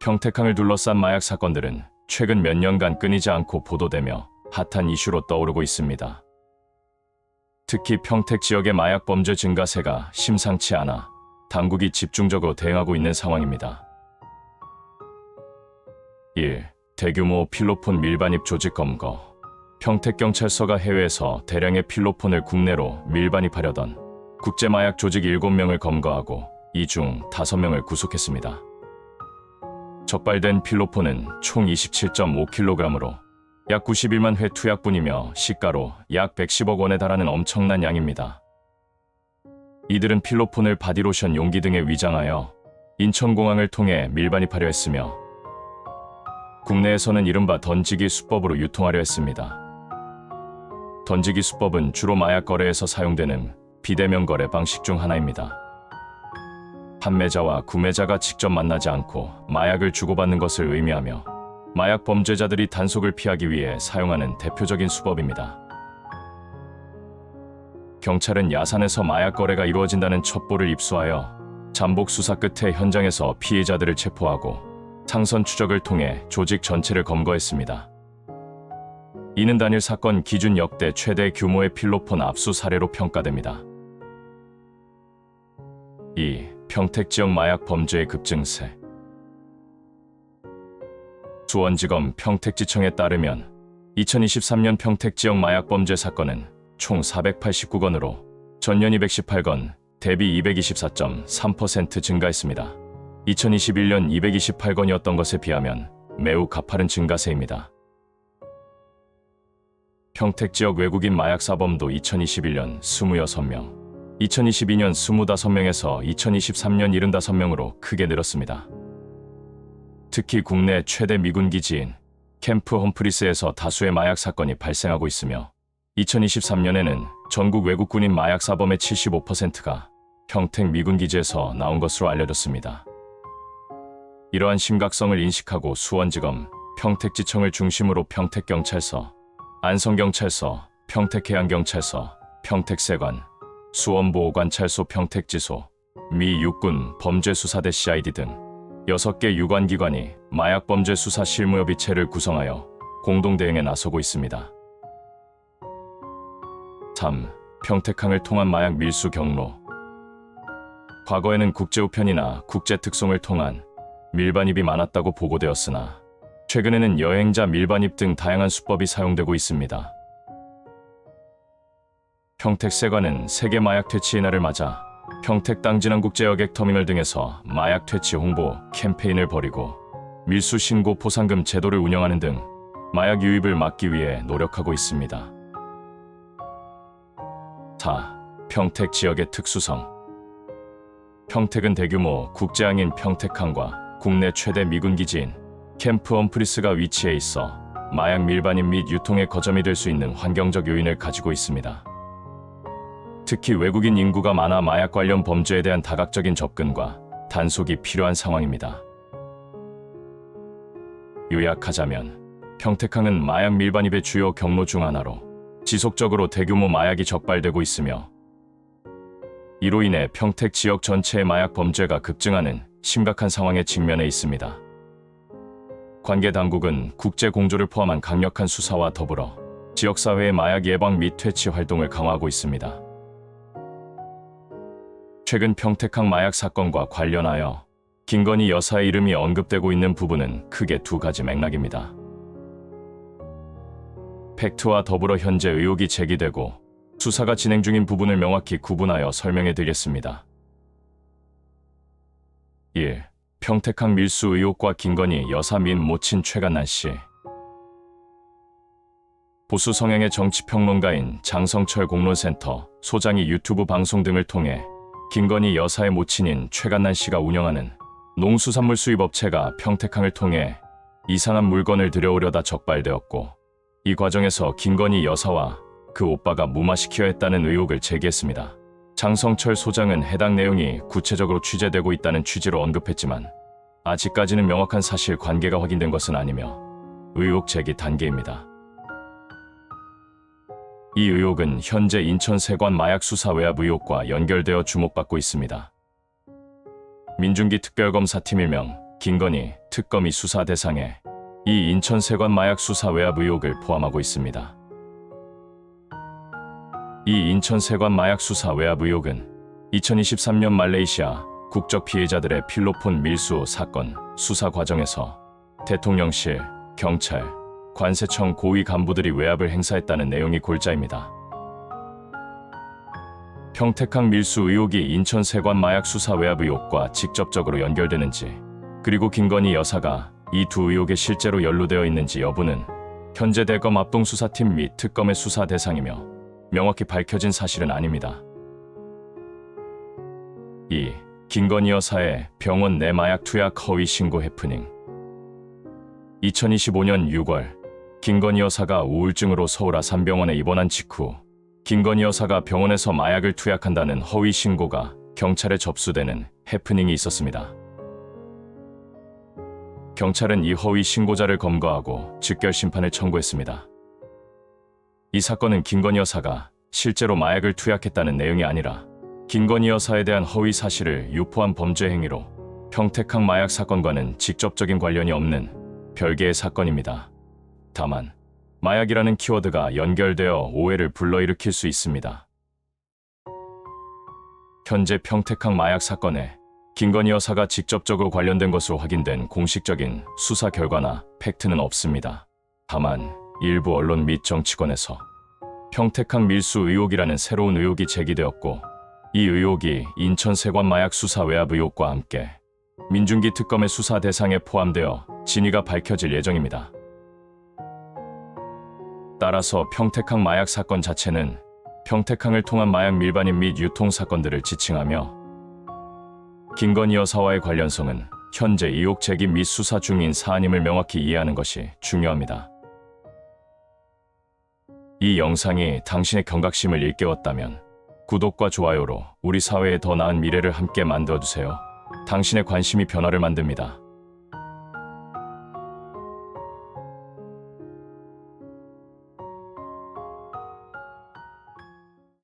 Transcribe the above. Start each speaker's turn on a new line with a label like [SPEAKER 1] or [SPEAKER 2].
[SPEAKER 1] 평택항을 둘러싼 마약 사건들은 최근 몇 년간 끊이지 않고 보도되며 핫한 이슈로 떠오르고 있습니다. 특히 평택 지역의 마약 범죄 증가세가 심상치 않아 당국이 집중적으로 대응하고 있는 상황입니다. 1. 대규모 필로폰 밀반입 조직 검거 평택경찰서가 해외에서 대량의 필로폰을 국내로 밀반입하려던 국제마약 조직 7명을 검거하고 이 중 5명을 구속했습니다. 적발된 필로폰은 총 27.5kg으로 약 91만 회 투약분이며 시가로 약 110억 원에 달하는 엄청난 양입니다. 이들은 필로폰을 바디로션 용기 등에 위장하여 인천공항을 통해 밀반입하려 했으며 국내에서는 이른바 던지기 수법으로 유통하려 했습니다. 던지기 수법은 주로 마약 거래에서 사용되는 비대면 거래 방식 중 하나입니다. 판매자와 구매자가 직접 만나지 않고 마약을 주고받는 것을 의미하며 마약 범죄자들이 단속을 피하기 위해 사용하는 대표적인 수법입니다. 경찰은 야산에서 마약 거래가 이루어진다는 첩보를 입수하여 잠복 수사 끝에 현장에서 피해자들을 체포하고 상선 추적을 통해 조직 전체를 검거했습니다. 이는 단일 사건 기준 역대 최대 규모의 필로폰 압수 사례로 평가됩니다. 2. 평택 지역 마약 범죄의 급증세 수원지검 평택지청에 따르면 2023년 평택 지역 마약 범죄 사건은 총 489건으로 전년 218건, 대비 224.3% 증가했습니다. 2021년 228건이었던 것에 비하면 매우 가파른 증가세입니다. 평택 지역 외국인 마약 사범도 2021년 26명, 2022년 25명에서 2023년 75명으로 크게 늘었습니다. 특히 국내 최대 미군 기지인 캠프 험프리스에서 다수의 마약 사건이 발생하고 있으며 2023년에는 전국 외국군인 마약 사범의 75%가 평택 미군 기지에서 나온 것으로 알려졌습니다. 이러한 심각성을 인식하고 수원지검, 평택지청을 중심으로 평택경찰서, 안성경찰서, 평택해양경찰서, 평택세관, 수원보호관찰소 평택지소, 미 육군 범죄수사대 CID 등 6개 유관기관이 마약범죄 수사 실무협의체를 구성하여 공동 대응에 나서고 있습니다. 3. 평택항을 통한 마약 밀수 경로 과거에는 국제우편이나 국제특송을 통한 밀반입이 많았다고 보고되었으나 최근에는 여행자 밀반입 등 다양한 수법이 사용되고 있습니다. 평택세관은 세계 마약 퇴치의 날을 맞아 평택 땅진항국제 여객 터미널 등에서 마약 퇴치 홍보 캠페인을 벌이고 밀수 신고 포상금 제도를 운영하는 등 마약 유입을 막기 위해 노력하고 있습니다. 4. 평택 지역의 특수성 평택은 대규모 국제항인 평택항과 국내 최대 미군 기지인 캠프 엄프리스가 위치해 있어 마약 밀반입 및 유통의 거점이 될 수 있는 환경적 요인을 가지고 있습니다. 특히 외국인 인구가 많아 마약 관련 범죄에 대한 다각적인 접근과 단속이 필요한 상황입니다. 요약하자면 평택항은 마약 밀반입의 주요 경로 중 하나로 지속적으로 대규모 마약이 적발되고 있으며 이로 인해 평택 지역 전체의 마약 범죄가 급증하는 심각한 상황에 직면해 있습니다. 관계 당국은 국제 공조를 포함한 강력한 수사와 더불어 지역사회의 마약 예방 및 퇴치 활동을 강화하고 있습니다. 최근 평택항 마약 사건과 관련하여 김건희 여사의 이름이 언급되고 있는 부분은 크게 두 가지 맥락입니다. 팩트와 더불어 현재 의혹이 제기되고 수사가 진행 중인 부분을 명확히 구분하여 설명해 드리겠습니다. 1. 평택항 밀수 의혹과 김건희 여사 민 모친 최간난 씨 보수 성향의 정치평론가인 장성철 공론센터 소장이 유튜브 방송 등을 통해 김건희 여사의 모친인 최간난 씨가 운영하는 농수산물 수입 업체가 평택항을 통해 이상한 물건을 들여오려다 적발되었고 이 과정에서 김건희 여사와 그 오빠가 무마시키려 했다는 의혹을 제기했습니다. 장성철 소장은 해당 내용이 구체적으로 취재되고 있다는 취지로 언급했지만 아직까지는 명확한 사실 관계가 확인된 것은 아니며 의혹 제기 단계입니다. 이 의혹은 현재 인천세관 마약 수사 외압 의혹과 연결되어 주목받고 있습니다. 민중기 특별검사팀 일명 김건희 특검이 수사 대상에 이 인천 세관 마약 수사 외압 의혹을 포함하고 있습니다. 이 인천 세관 마약 수사 외압 의혹은 2023년 말레이시아 국적 피해자들의 필로폰 밀수 사건 수사 과정에서 대통령실, 경찰, 관세청 고위 간부들이 외압을 행사했다는 내용이 골자입니다. 평택항 밀수 의혹이 인천 세관 마약 수사 외압 의혹과 직접적으로 연결되는지, 그리고 김건희 여사가 이 두 의혹에 실제로 연루되어 있는지 여부는 현재 대검 합동수사팀 및 특검의 수사 대상이며 명확히 밝혀진 사실은 아닙니다. 2. 김건희 여사의 병원 내 마약 투약 허위 신고 해프닝 2025년 6월 김건희 여사가 우울증으로 서울 아산병원에 입원한 직후 김건희 여사가 병원에서 마약을 투약한다는 허위 신고가 경찰에 접수되는 해프닝이 있었습니다. 경찰은 이 허위 신고자를 검거하고 즉결 심판을 청구했습니다. 이 사건은 김건희 여사가 실제로 마약을 투약했다는 내용이 아니라 김건희 여사에 대한 허위 사실을 유포한 범죄 행위로 평택항 마약 사건과는 직접적인 관련이 없는 별개의 사건입니다. 다만 마약이라는 키워드가 연결되어 오해를 불러일으킬 수 있습니다. 현재 평택항 마약 사건에 김건희 여사가 직접적으로 관련된 것으로 확인된 공식적인 수사 결과나 팩트는 없습니다. 다만 일부 언론 및 정치권에서 평택항 밀수 의혹이라는 새로운 의혹이 제기되었고 이 의혹이 인천 세관 마약 수사 외압 의혹과 함께 민중기 특검의 수사 대상에 포함되어 진위가 밝혀질 예정입니다. 따라서 평택항 마약 사건 자체는 평택항을 통한 마약 밀반입 및 유통 사건들을 지칭하며 김건희 여사와의 관련성은 현재 의혹 제기 및 수사 중인 사안임을 명확히 이해하는 것이 중요합니다. 이 영상이 당신의 경각심을 일깨웠다면 구독과 좋아요로 우리 사회의 더 나은 미래를 함께 만들어주세요. 당신의 관심이 변화를 만듭니다.